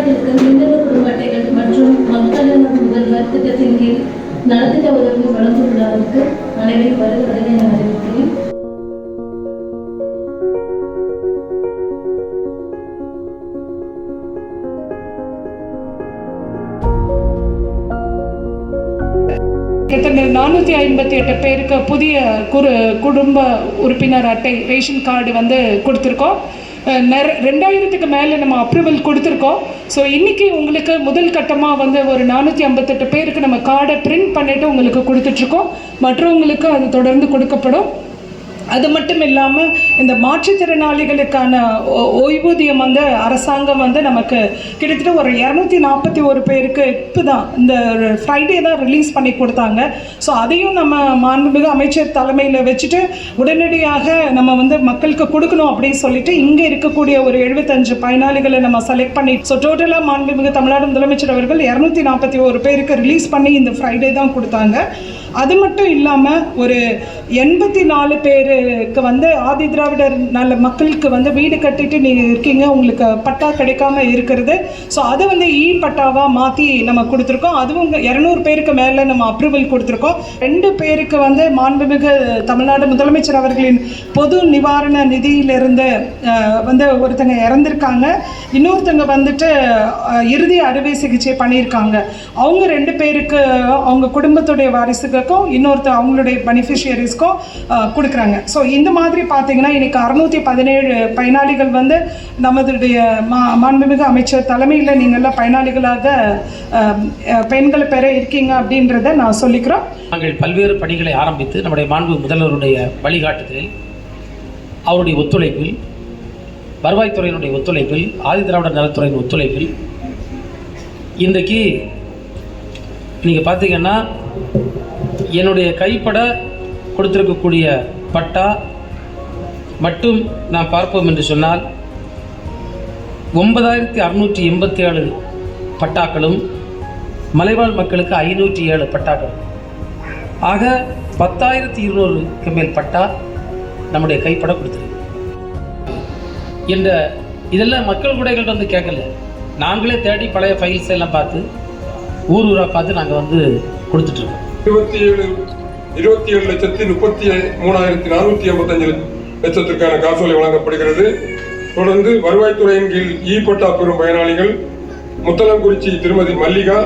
பயனாளர்களுக்கு மின்னணு குடும்ப அட்டைகள் மற்றும் மக்கள் முதல்வர் திட்டத்தின் கீழ் நலத்திட்ட உதவி வழங்கும் விழாவுக்கு அனைவரும் வருவதை என அறிவிக்கிறேன். கிட்டத்தட்ட நானூற்றி ஐம்பத்தி எட்டு பேருக்கு புதிய குரு குடும்ப உறுப்பினர் அட்டை ரேஷன் கார்டு வந்து கொடுத்துருக்கோம். நிற ரெண்டாயிரத்துக்கு மேலே நம்ம அப்ரூவல் கொடுத்துருக்கோம். ஸோ இன்றைக்கி உங்களுக்கு முதல் கட்டமாக வந்து ஒரு நானூற்றி ஐம்பத்தெட்டு பேருக்கு நம்ம கார்டை பிரிண்ட் பண்ணிவிட்டு உங்களுக்கு கொடுத்துட்ருக்கோம் மற்றவங்களுக்கு அது தொடர்ந்து கொடுக்கப்படும். அது மட்டும் இல்லாமல் இந்த மாற்றுத்திறனாளிகளுக்கான ஓ- ஓய்வூதியம் வந்து அரசாங்கம் வந்து நமக்கு கிட்டத்தட்ட ஒரு இரநூத்தி நாற்பத்தி ஒரு பேருக்கு இப்போ தான் இந்த ஃப்ரைடே தான் ரிலீஸ் பண்ணி கொடுத்தாங்க. ஸோ அதையும் நம்ம மாண்புமிகு அமைச்சர் தலைமையில் வச்சுட்டு உடனடியாக நம்ம வந்து மக்களுக்கு கொடுக்கணும் அப்படின்னு சொல்லிட்டு இங்கே இருக்கக்கூடிய ஒரு எழுபத்தஞ்சு பயனாளிகளை நம்ம செலக்ட் பண்ணி ஸோ டோட்டலாக மாண்புமிகு தமிழ்நாடு முதலமைச்சர் அவர்கள் இரநூத்தி நாற்பத்தி ஒரு பேருக்கு ரிலீஸ் பண்ணி இந்த ஃப்ரைடே தான் கொடுத்தாங்க. அது மட்டும் இல்லாமல் ஒரு எண்பத்தி நாலு பேருக்கு வந்து ஆதி திராவிடர் நல்ல மக்களுக்கு வந்து வீடு கட்டிட்டு நீங்கள் இருக்கீங்க உங்களுக்கு பட்டா கிடைக்காம இருக்கிறது. ஸோ அதை வந்து இ பட்டாவாக மாற்றி நம்ம கொடுத்துருக்கோம். அதுவும் இரநூறு பேருக்கு மேலே நம்ம அப்ரூவல் கொடுத்துருக்கோம். ரெண்டு பேருக்கு வந்து மாண்புமிகு தமிழ்நாடு முதலமைச்சர் அவர்களின் பொது நிவாரண நிதியிலிருந்து வந்து ஒருத்தங்க இறந்துருக்காங்க. இன்னொருத்தங்க வந்துட்டு இறுதி அறுவை சிகிச்சை பண்ணியிருக்காங்க. அவங்க ரெண்டு பேருக்கு அவங்க குடும்பத்துடைய வாரிசுகளுக்கும் இன்னொருத்தர் அவங்களுடைய பெனிஃபிஷியரிஸ்க்கும் கொடுக்குறாங்க. ஸோ இந்த மாதிரி பார்த்தீங்கன்னா இன்னைக்கு அறுநூற்றி பதினேழு பயனாளிகள் வந்து நமதுடைய மா மாண்புமிகு அமைச்சர் தலைமையில் நீங்கள்லாம் பயனாளிகளாக பெண்களை பெற இருக்கீங்க அப்படின்றத நான் சொல்லிக்கிறோம். நாங்கள் பல்வேறு பணிகளை ஆரம்பித்து நம்முடைய மாண்பு முதல்வருடைய வழிகாட்டுதலில் அவருடைய ஒத்துழைப்பில் வருவாய்த்துறையினுடைய ஒத்துழைப்பில் ஆதிதிராவிடர் நலத்துறையின் ஒத்துழைப்பில் இன்றைக்கு நீங்கள் பார்த்தீங்கன்னா என்னுடைய கைப்பட கொடுத்திருக்கக்கூடிய பட்டா மட்டும் நாம் பார்ப்போம் என்று சொன்னால் ஒன்பதாயிரத்தி அறுநூற்றி எண்பத்தி ஏழு பட்டாக்களும் மலைவாழ் மக்களுக்கு ஐநூற்றி ஏழு பட்டாக்கள் ஆக பத்தாயிரத்தி இருநூறுக்கு மேல் பட்டா நம்முடைய கைப்பட கொடுத்துருக்கு. என்ற இதெல்லாம் மக்கள் கூடைகள்ட்ட வந்து கேட்கல. நாங்களே தேடி பழைய ஃபைல்ஸ் எல்லாம் பார்த்து ஊர் ஊராக பார்த்து நாங்கள் வந்து கொடுத்துட்ருக்கோம் இருபத்தி ஏழு இருபத்தி ஏழு லட்சத்தி முப்பத்தி மூணாயிரத்தி நானூற்றி ஐம்பத்தஞ்சு லட்சத்திற்கான காசோலை வழங்கப்படுகிறது. தொடர்ந்து வருவாய்த்துறையின் கீழ் இ பட்டா பெறும் பயனாளிகள் முத்தலங்குறிச்சி திருமதி மல்லிகா